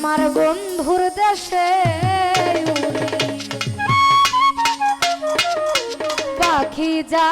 আমার বন্ধুর দেশে পাখি যা